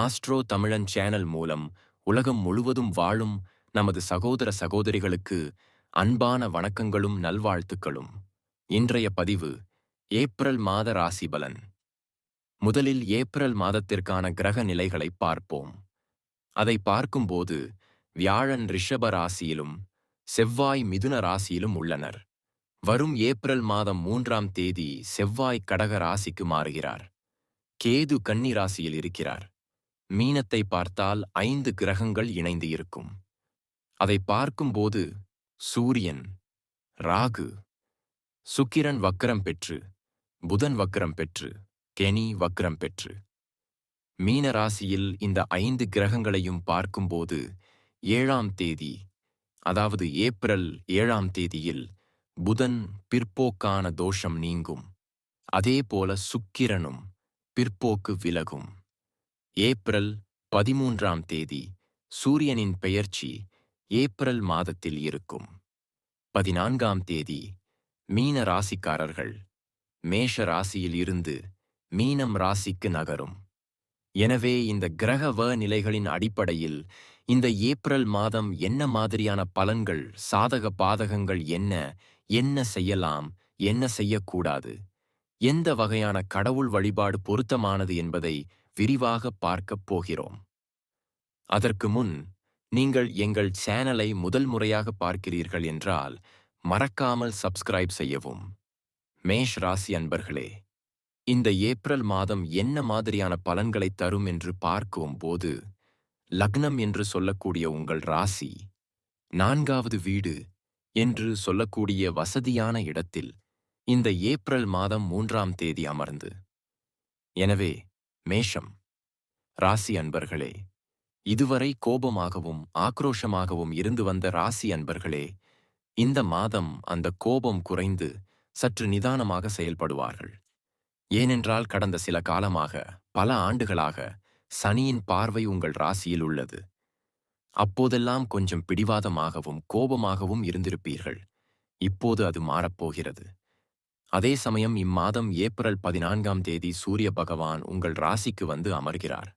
Astro தமிழன் channel மூலம் உலகம் முழுவதும் வாழும் நமது சகோதர சகோதரிகளுக்கு அன்பான வணக்கங்களும் நல்வாழ்த்துக்களும். இன்றைய பதிவு ஏப்ரல் மாத ராசி பலன் முதலில் ஏப்ரல் மாதத்திற்கான கிரக நிலைகளை பார்ப்போம். அதை பார்க்கும்போது வியாழன் ரிஷப ராசியிலும் செவ்வாய் மிதுன ராசியிலும் உள்ளனர். வரும் ஏப்ரல் மாதம் மூன்றாம் தேதி செவ்வாய் கடக ராசிக்கு மாறுகிறார். கேது கன்னி ராசியில் இருக்கிறார். மீனத்தை பார்த்தால் ஐந்து கிரகங்கள் இணைந்து இருக்கும். அதை பார்க்கும்போது சூரியன் ராகு சுக்கிரன் வக்கரம் பெற்று புதன் வக்கரம் பெற்று கெனி வக்கரம் பெற்று. மீன ராசியில் இந்த ஐந்து கிரகங்களையும் பார்க்கும்போது ஏழாம் தேதி அதாவது ஏப்ரல் ஏழாம் தேதியில் புதன் பிற்போக்கான தோஷம் நீங்கும். அதேபோல சுக்கிரனும் பிற்போக்கு விலகும். ஏப்ரல் பதிமூன்றாம் தேதி சூரியனின் பெயர்ச்சி ஏப்ரல் மாதத்தில் இருக்கும். பதினான்காம் தேதி மீன ராசிக்காரர்கள் மேஷ ராசியில் இருந்து மீனம் ராசிக்கு நகரும். எனவே இந்த கிரகவ நிலைகளின் அடிப்படையில் இந்த ஏப்ரல் மாதம் என்ன மாதிரியான பலன்கள் சாதக பாதகங்கள் என்ன என்ன செய்யலாம் என்ன செய்யக்கூடாது எந்த வகையான கடவுள் வழிபாடு பொருத்தமானது என்பதை விரிவாக பார்க்கப் போகிறோம். அதற்கு முன் நீங்கள் எங்கள் சேனலை முதல் முறையாக பார்க்கிறீர்கள் என்றால் மறக்காமல் சப்ஸ்கிரைப் செய்யவும். மேஷ் ராசி அன்பர்களே இந்த ஏப்ரல் மாதம் என்ன மாதிரியான பலன்களை தரும் என்று பார்க்கும் போது லக்னம் என்று சொல்லக்கூடிய உங்கள் ராசி நான்காவது வீடு என்று சொல்லக்கூடிய வசதியான இடத்தில் இந்த ஏப்ரல் மாதம் மூன்றாம் தேதி அமர்ந்து. எனவே மேஷம். ராசி அன்பர்களே இதுவரை கோபமாகவும் ஆக்ரோஷமாகவும் இருந்து வந்த ராசி அன்பர்களே இந்த மாதம் அந்த கோபம் குறைந்து சற்று நிதானமாக செயல்படுவார்கள். ஏனென்றால் கடந்த சில காலமாக பல ஆண்டுகளாக சனியின் பார்வை உங்கள் ராசியில் உள்ளது. அப்போதெல்லாம் கொஞ்சம் பிடிவாதமாகவும் கோபமாகவும் இருந்திருப்பீர்கள். இப்போது அது மாறப்போகிறது. அதே சமயம் இம்மாதம் ஏப்ரல் பதினான்காம் தேதி சூரிய பகவான் உங்கள் ராசிக்கு வந்து அமர்கிறார்.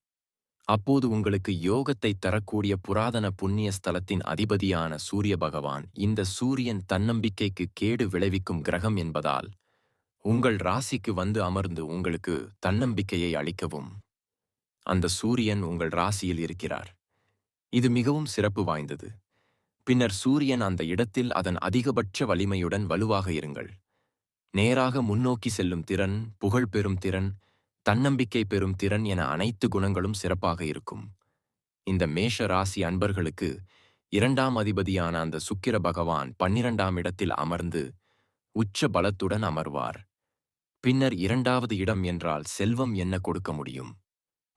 அப்போது உங்களுக்கு யோகத்தை தரக்கூடிய புராதன புண்ணிய ஸ்தலத்தின் அதிபதியான சூரிய பகவான் இந்த சூரியன் தன்னம்பிக்கைக்கு கேடு விளைவிக்கும் கிரகம் என்பதால் உங்கள் ராசிக்கு வந்து அமர்ந்து உங்களுக்கு தன்னம்பிக்கையை அளிக்கவும். அந்த சூரியன் உங்கள் ராசியில் இருக்கிறார். இது மிகவும் சிறப்பு வாய்ந்தது. பின்னர் சூரியன் அந்த இடத்தில் அதன் அதிகபட்ச வலிமையுடன் வலுவாக இருங்கள். நேராக முன்னோக்கி செல்லும் திறன் புகழ் பெறும் திறன் தன்னம்பிக்கை பெறும் திறன் என அனைத்து குணங்களும் சிறப்பாக இருக்கும். இந்த மேஷ ராசி அன்பர்களுக்கு இரண்டாம் அதிபதியான அந்த சுக்கிர பகவான் பன்னிரண்டாம் இடத்தில் அமர்ந்து உச்ச பலத்துடன் அமர்வார். பின்னர் இரண்டாவது இடம் என்றால் செல்வம் என்ன கொடுக்க முடியும்?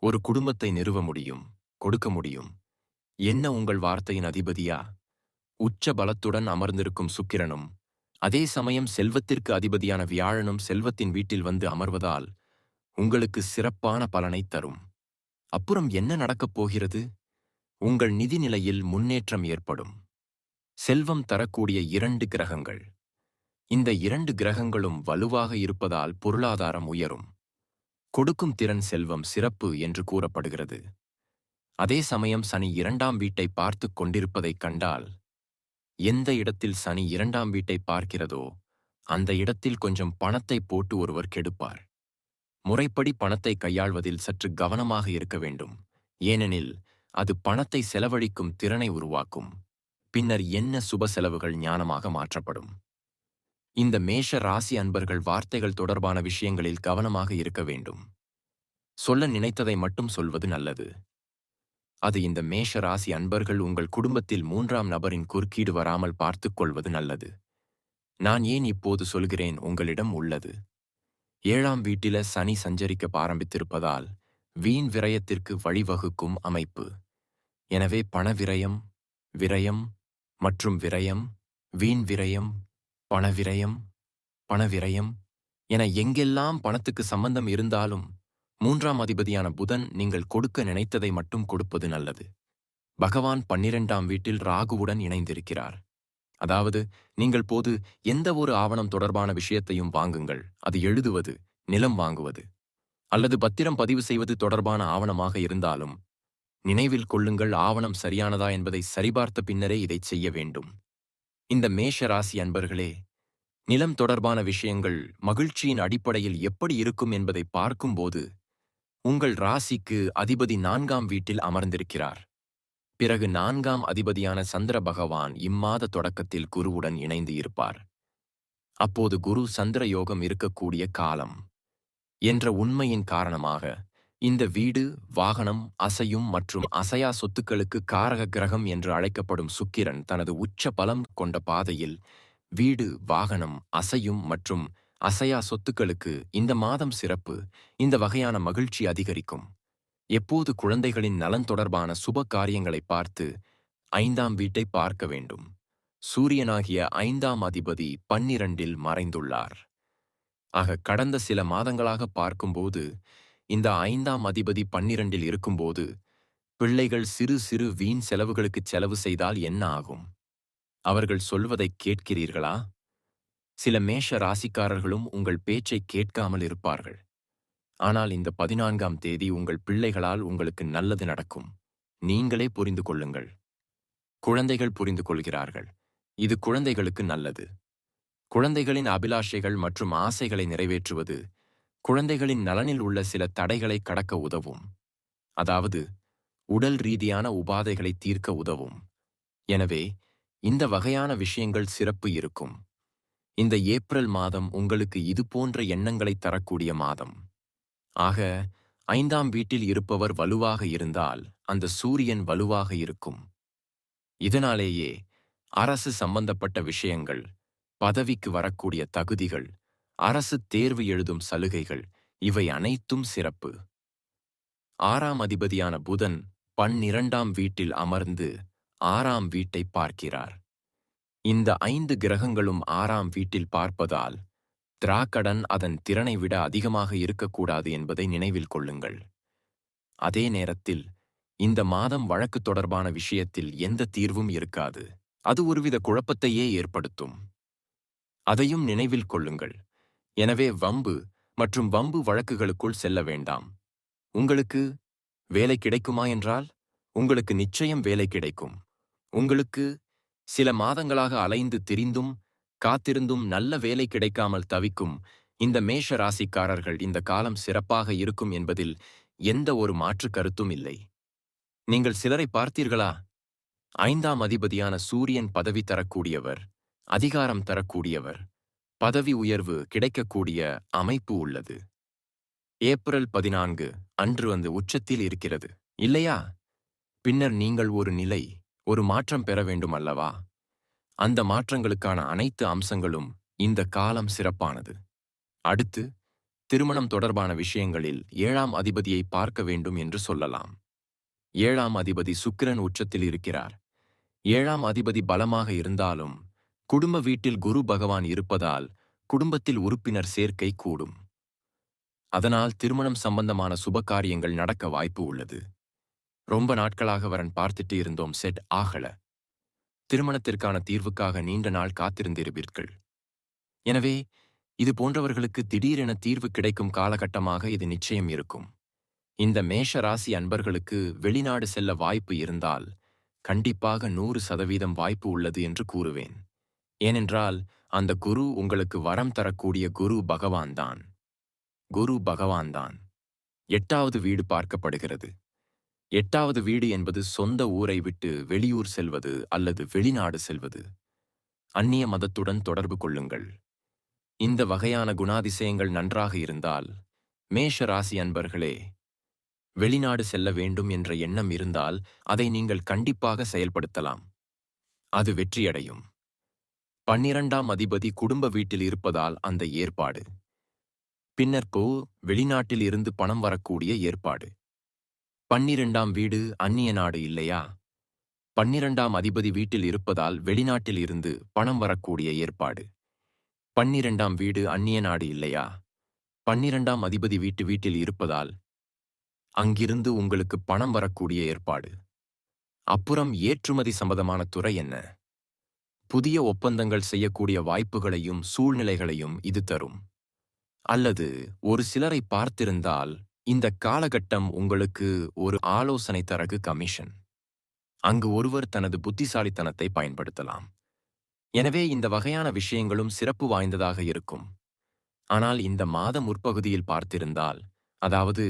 ஒரு குடும்பத்தை நிறுவ முடியும் கொடுக்க முடியும். என்ன உங்கள் வார்த்தையின் அதிபதியா? உச்ச பலத்துடன் அமர்ந்திருக்கும் சுக்கிரனும் அதே சமயம் செல்வத்திற்கு அதிபதியான வியாழனும் செல்வத்தின் வீட்டில் வந்து அமர்வதால் உங்களுக்கு சிறப்பான பலனை தரும். அப்புறம் என்ன நடக்கப் போகிறது? உங்கள் நிதிநிலையில் முன்னேற்றம் ஏற்படும். செல்வம் தரக்கூடிய இரண்டு கிரகங்கள். இந்த இரண்டு கிரகங்களும் வலுவாக இருப்பதால் பொருளாதாரம் உயரும். கொடுக்கும் திறன் செல்வம் சிறப்பு என்று கூறப்படுகிறது. அதே சமயம் சனி இரண்டாம் வீட்டை பார்த்துக் கொண்டிருப்பதைக் கண்டால் எந்த இடத்தில் சனி இரண்டாம் வீட்டை பார்க்கிறதோ அந்த இடத்தில் கொஞ்சம் பணத்தை போட்டு ஒருவர் கெடுப்பார். முறைப்படி பணத்தை கையாள்வதில் சற்று கவனமாக இருக்க வேண்டும். ஏனெனில் அது பணத்தை செலவழிக்கும் திறனை உருவாக்கும். பின்னர் என்ன சுப செலவுகள் ஞானமாக மாற்றப்படும். இந்த மேஷ ராசி அன்பர்கள் வார்த்தைகள் தொடர்பான விஷயங்களில் கவனமாக இருக்க வேண்டும். சொல்ல நினைத்ததை மட்டும் சொல்வது நல்லது. அது இந்த மேஷ ராசி அன்பர்கள் உங்கள் குடும்பத்தில் மூன்றாம் நபரின் குறுக்கீடு வராமல் பார்த்துக்கொள்வது நல்லது. நான் ஏன் இப்போது சொல்கிறேன் உங்களிடம் உள்ளது. ஏழாம் வீட்டில சனி சஞ்சரிக்க ஆரம்பித்திருப்பதால் வீண் விரயத்திற்கு வழிவகுக்கும் அமைப்பு. எனவே பண விரயம் விரயம் மற்றும் விரயம் வீண் விரயம் பண விரயம் பண விரயம் என எங்கெல்லாம் பணத்துக்கு சம்பந்தம் இருந்தாலும் மூன்றாம் அதிபதியான புதன் நீங்கள் கொடுக்க நினைத்ததை மட்டும் கொடுப்பது நல்லது. பகவான் பன்னிரெண்டாம் வீட்டில் ராகுவுடன் இணைந்திருக்கிறார். அதாவது நீங்கள் போது எந்த ஒரு ஆவணம் தொடர்பான விஷயத்தையும் வாங்குங்கள். அது எழுதுவது நிலம் வாங்குவது அல்லது பத்திரம் பதிவு செய்வது தொடர்பான ஆவணமாக இருந்தாலும் நினைவில் கொள்ளுங்கள் ஆவணம் சரியானதா என்பதை சரிபார்த்த பின்னரே இதைச் செய்ய வேண்டும். இந்த மேஷ ராசி அன்பர்களே நிலம் தொடர்பான விஷயங்கள் மகிழ்ச்சியின் அடிப்படையில் எப்படி இருக்கும் என்பதை பார்க்கும்போது உங்கள் ராசிக்கு அதிபதி நான்காம் வீட்டில் அமர்ந்திருக்கிறார். பிறகு நான்காம் அதிபதியான சந்திர பகவான் இம்மாத தொடக்கத்தில் குருவுடன் இணைந்து இருப்பார். அப்போது குரு சந்திர யோகம் இருக்கக்கூடிய காலம் என்ற உண்மையின் காரணமாக இந்த வீடு வாகனம் அசையும் மற்றும் அசையா சொத்துக்களுக்கு காரக கிரகம் என்று அழைக்கப்படும் சுக்கிரன் தனது உச்ச பலம் கொண்ட பாதையில் வீடு வாகனம் அசையும் மற்றும் அசையா சொத்துக்களுக்கு இந்த மாதம் சிறப்பு இந்த வகையான மகிழ்ச்சி அதிகரிக்கும். எப்போது குழந்தைகளின் நலன் தொடர்பான சுப காரியங்களை பார்த்து ஐந்தாம் வீட்டை பார்க்க வேண்டும். சூரியனாகிய ஐந்தாம் அதிபதி பன்னிரண்டில் மறைந்துள்ளார். ஆக கடந்த சில மாதங்களாக பார்க்கும்போது இந்த ஐந்தாம் அதிபதி பன்னிரண்டில் இருக்கும்போது பிள்ளைகள் சிறு சிறு வீண் செலவுகளுக்கு செலவு செய்தால் என்ன ஆகும்? அவர்கள் சொல்வதை கேட்கிறீர்களா? சில மேஷ ராசிக்காரர்களும் உங்கள் பேச்சை கேட்காமல் இருப்பார்கள். ஆனால் இந்த பதினான்காம் தேதி உங்கள் பிள்ளைகளால் உங்களுக்கு நல்லது நடக்கும். நீங்களே புரிந்து கொள்ளுங்கள். குழந்தைகள் புரிந்து கொள்கிறார்கள். இது குழந்தைகளுக்கு நல்லது. குழந்தைகளின் அபிலாஷைகள் மற்றும் ஆசைகளை நிறைவேற்றுவது குழந்தைகளின் நலனில் உள்ள சில தடைகளை கடக்க உதவும். அதாவது உடல் ரீதியான உபாதைகளை தீர்க்க உதவும். எனவே இந்த வகையான விஷயங்கள் சிறப்பு இருக்கும். இந்த ஏப்ரல் மாதம் உங்களுக்கு இது போன்ற எண்ணங்களை தரக்கூடிய மாதம். ஆக ஐந்தாம் வீட்டில் இருப்பவர் வலுவாக இருந்தால் அந்த சூரியன் வலுவாக இருக்கும். இதனாலேயே அரசு சம்பந்தப்பட்ட விஷயங்கள் பதவிக்கு வரக்கூடிய தகுதிகள் அரசு தேர்வு எழுதும் சலுகைகள் இவை அனைத்தும் சிறப்பு. ஆறாம் அதிபதியான புதன் பன்னிரண்டாம் வீட்டில் அமர்ந்து ஆறாம் வீட்டை பார்க்கிறார். இந்த ஐந்து கிரகங்களும் ஆறாம் வீட்டில் பார்ப்பதால் திராக்கடன் அதன் திறனை விட அதிகமாக இருக்கக்கூடாது என்பதை நினைவில் கொள்ளுங்கள். அதே நேரத்தில் இந்த மாதம் வழக்கு தொடர்பான விஷயத்தில் எந்த தீர்வும் இருக்காது. அது ஒருவித குழப்பத்தையே ஏற்படுத்தும். அதையும் நினைவில் கொள்ளுங்கள். எனவே வம்பு மற்றும் வம்பு வழக்குகளுக்குள் செல்ல வேண்டாம். உங்களுக்கு வேலை கிடைக்குமா என்றால் உங்களுக்கு நிச்சயம் வேலை கிடைக்கும். உங்களுக்கு சில மாதங்களாக அலைந்து திரிந்தும் காத்திருந்தும் நல்ல வேலை கிடைக்காமல் தவிக்கும் இந்த மேஷ ராசிக்காரர்கள் இந்த காலம் சிறப்பாக இருக்கும் என்பதில் எந்த ஒரு மாற்று கருத்தும் இல்லை. நீங்கள் சிலரை பார்த்தீர்களா? ஐந்தாம் அதிபதியான சூரியன் பதவி தரக்கூடியவர் அதிகாரம் தரக்கூடியவர் பதவி உயர்வு கிடைக்கக்கூடிய அமைப்பு உள்ளது. ஏப்ரல் பதினான்கு அன்று அந்த உச்சத்தில் இருக்கிறது இல்லையா? பின்னர் நீங்கள் ஒரு நிலை ஒரு மாற்றம் பெற வேண்டும் அல்லவா அந்த மாற்றங்களுக்கான அனைத்து அம்சங்களும் இந்த காலம் சிறப்பானது. அடுத்து திருமணம் தொடர்பான விஷயங்களில் ஏழாம் அதிபதியை பார்க்க வேண்டும் என்று சொல்லலாம். ஏழாம் அதிபதி சுக்கிரன் உச்சத்தில் இருக்கிறார். ஏழாம் அதிபதி பலமாக இருந்தாலும் குடும்ப வீட்டில் குரு பகவான் இருப்பதால் குடும்பத்தில் உறுப்பினர் சேர்க்கை கூடும். அதனால் திருமணம் சம்பந்தமான சுப காரியங்கள் நடக்க வாய்ப்பு உள்ளது. ரொம்ப நாட்களாக வரன் பார்த்துட்டு இருந்தோம் செட் ஆகல. திருமணத்திற்கான தீர்வுக்காக நீண்ட நாள் காத்திருந்திருப்பீர்கள். எனவே இது போன்றவர்களுக்கு திடீரென தீர்வு கிடைக்கும் காலகட்டமாக இது நிச்சயம் இருக்கும். இந்த மேஷ ராசி அன்பர்களுக்கு வெளிநாடு செல்ல வாய்ப்பு இருந்தால் கண்டிப்பாக நூறு சதவீதம் வாய்ப்பு உள்ளது என்று கூறுவேன். ஏனென்றால் அந்த குரு உங்களுக்கு வரம் தரக்கூடிய குரு பகவான்தான் குரு பகவான்தான் எட்டாவது வீடு பார்க்கப்படுகிறது. எட்டாவது வீடு என்பது சொந்த ஊரை விட்டு வெளியூர் செல்வது அல்லது வெளிநாடு செல்வது. அந்நிய மதத்துடன் தொடர்பு கொள்ளுங்கள். இந்த வகையான குணாதிசயங்கள் நன்றாக இருந்தால் மேஷ ராசி அன்பர்களே வெளிநாடு செல்ல வேண்டும் என்ற எண்ணம் இருந்தால் அதை நீங்கள் கண்டிப்பாக செயல்படுத்தலாம். அது வெற்றியடையும். பன்னிரண்டாம் அதிபதி குடும்ப வீட்டில் இருப்பதால் அந்த ஏற்பாடு. பின்னர் போ வெளிநாட்டில் இருந்து பணம் வரக்கூடிய ஏற்பாடு. பன்னிரண்டாம் வீடு அந்நிய நாடு இல்லையா? பன்னிரண்டாம் அதிபதி வீட்டில் இருப்பதால் வெளிநாட்டில் இருந்து பணம் வரக்கூடிய ஏற்பாடு. பன்னிரண்டாம் வீடு அந்நிய நாடு இல்லையா? பன்னிரண்டாம் அதிபதி வீட்டு வீட்டில் இருப்பதால் அங்கிருந்து உங்களுக்கு பணம் வரக்கூடிய ஏற்பாடு. அப்புறம் ஏற்றுமதி சம்பந்தமான துறை என்ன? புதிய ஒப்பந்தங்கள் செய்யக்கூடிய வாய்ப்புகளையும் சூழ்நிலைகளையும் இது தரும். அல்லது ஒரு சிலரை பார்த்திருந்தால் இந்த காலகட்டம் உங்களுக்கு ஒரு ஆலோசனை தரகு கமிஷன். அங்கு ஒருவர் தனது புத்திசாலித்தனத்தை பயன்படுத்தலாம். எனவே இந்த வகையான விஷயங்களும் சிறப்பு வாய்ந்ததாக இருக்கும். ஆனால் இந்த மாத முற்பகுதியில் பார்த்திருந்தால் அதாவது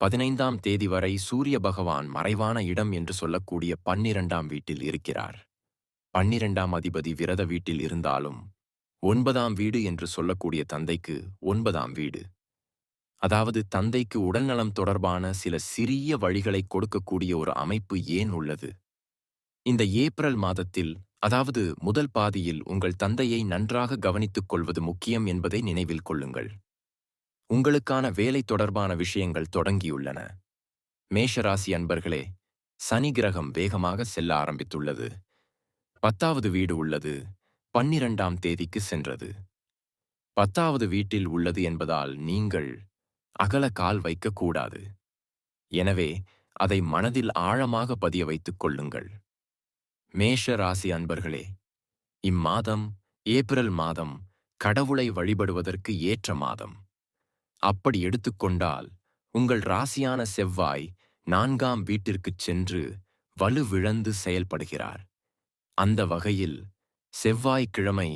பதினைந்தாம் தேதி வரை சூரிய பகவான் மறைவான இடம் என்று சொல்லக்கூடிய பன்னிரண்டாம் வீட்டில் இருக்கிறார். பன்னிரண்டாம் அதிபதி விரத வீட்டில் இருந்தாலும் ஒன்பதாம் வீடு என்று சொல்லக்கூடிய தந்தைக்கு ஒன்பதாம் வீடு. அதாவது தந்தைக்கு உடல்நலம் தொடர்பான சில சிறிய வழிகளை கொடுக்கக்கூடிய ஒரு அமைப்பு ஏன் உள்ளது? இந்த ஏப்ரல் மாதத்தில் அதாவது முதல் பாதியில் உங்கள் தந்தையை நன்றாக கவனித்துக் கொள்வது முக்கியம் என்பதை நினைவில் கொள்ளுங்கள். உங்களுக்கான வேலை தொடர்பான விஷயங்கள் தொடங்கியுள்ளன. மேஷராசி அன்பர்களே சனி கிரகம் வேகமாக செல்ல ஆரம்பித்துள்ளது. பத்தாவது வீடு உள்ளது. பன்னிரண்டாம் தேதிக்கு சென்றது. பத்தாவது வீட்டில் உள்ளது என்பதால் நீங்கள் அகல கால் வைக்கக்கூடாது எனவே அதை மனதில் ஆழமாக பதிய வைத்துக் கொள்ளுங்கள். மேஷ ராசி அன்பர்களே இம்மாதம் ஏப்ரல் மாதம் கடவுளை வழிபடுவதற்கு ஏற்ற மாதம். அப்படி எடுத்துக்கொண்டால் உங்கள் ராசியான செவ்வாய் நான்காம் வீட்டிற்குச் சென்று வலுவிழந்து செயல்படுகிறார். அந்த வகையில் செவ்வாய்க்கிழமை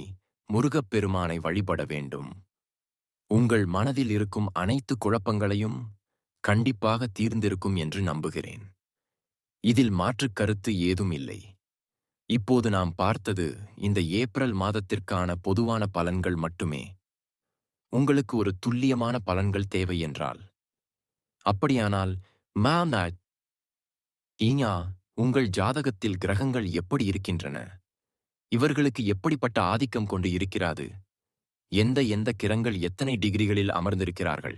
முருகப்பெருமானை வழிபட வேண்டும். உங்கள் மனதில் இருக்கும் அனைத்து குழப்பங்களையும் கண்டிப்பாக தீர்ந்திருக்கும் என்று நம்புகிறேன். இதில் மாற்றுக் கருத்து ஏதும் இல்லை. இப்போது நாம் பார்த்தது இந்த ஏப்ரல் மாதத்திற்கான பொதுவான பலன்கள் மட்டுமே. உங்களுக்கு ஒரு துல்லியமான பலன்கள் தேவை என்றால். அப்படியானால் மேம் ஈஞா உங்கள் ஜாதகத்தில் கிரகங்கள் எப்படி இருக்கின்றன? இவர்களுக்கு எப்படிப்பட்ட ஆதிக்கம் கொண்டு இருக்கிறாது? எந்த எந்த கிரங்கள் எத்தனை டிகிரிகளில் அமர்ந்திருக்கிறார்கள்?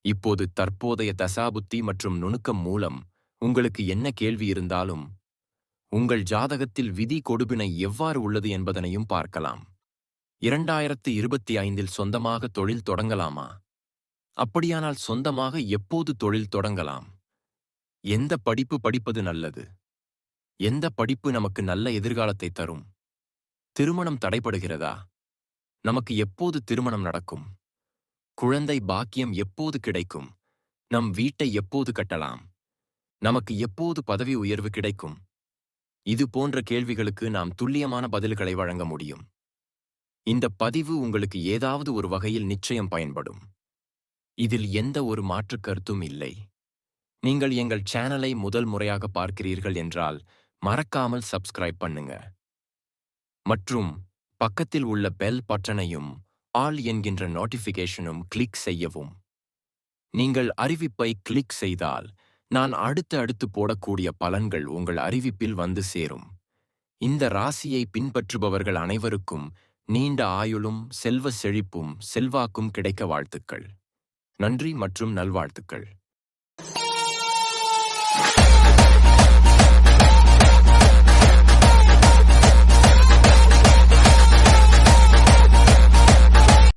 இப்போது தற்போதைய தசாபுத்தி மற்றும் நுணுக்கம் மூலம் உங்களுக்கு என்ன கேள்வி இருந்தாலும் உங்கள் ஜாதகத்தில் விதி கொடுபினை எவ்வாறு உள்ளது என்பதனையும் பார்க்கலாம். இரண்டாயிரத்து இருபத்தி ஐந்தில் சொந்தமாக தொழில் தொடங்கலாமா? அப்படியானால் சொந்தமாக எப்போது தொழில் தொடங்கலாம்? எந்த படிப்பு படிப்பது நல்லது? எந்த படிப்பு நமக்கு நல்ல எதிர்காலத்தை தரும்? திருமணம் தடைபடுகிறதா? நமக்கு எப்போது திருமணம் நடக்கும்? குழந்தை பாக்கியம் எப்போது கிடைக்கும்? நம் வீட்டை எப்போது கட்டலாம்? நமக்கு எப்போது பதவி உயர்வு கிடைக்கும்? இது போன்ற கேள்விகளுக்கு நாம் துல்லியமான பதில்களை வழங்க முடியும். இந்த பதிவு உங்களுக்கு ஏதாவது ஒரு வகையில் நிச்சயம் பயன்படும். இதில் எந்த ஒரு மாற்றுக் கருத்தும் இல்லை. நீங்கள் எங்கள் சேனலை முதல் முறையாக பார்க்கிறீர்கள் என்றால் மறக்காமல் சப்ஸ்கிரைப் பண்ணுங்க. மற்றும் பக்கத்தில் உள்ள பெல் பட்டனையும் ஆல் என்கின்ற நோட்டிஃபிகேஷனும் கிளிக் செய்யவும். நீங்கள் அறிவிப்பை கிளிக் செய்தால் நான் அடுத்து அடுத்து போடக்கூடிய பலன்கள் உங்கள் அறிவிப்பில் வந்து சேரும். இந்த ராசியை பின்பற்றுபவர்கள் அனைவருக்கும் நீண்ட ஆயுளும் செல்வ செழிப்பும் செல்வாக்கும் கிடைக்க வாழ்த்துக்கள். நன்றி மற்றும் நல்வாழ்த்துக்கள்.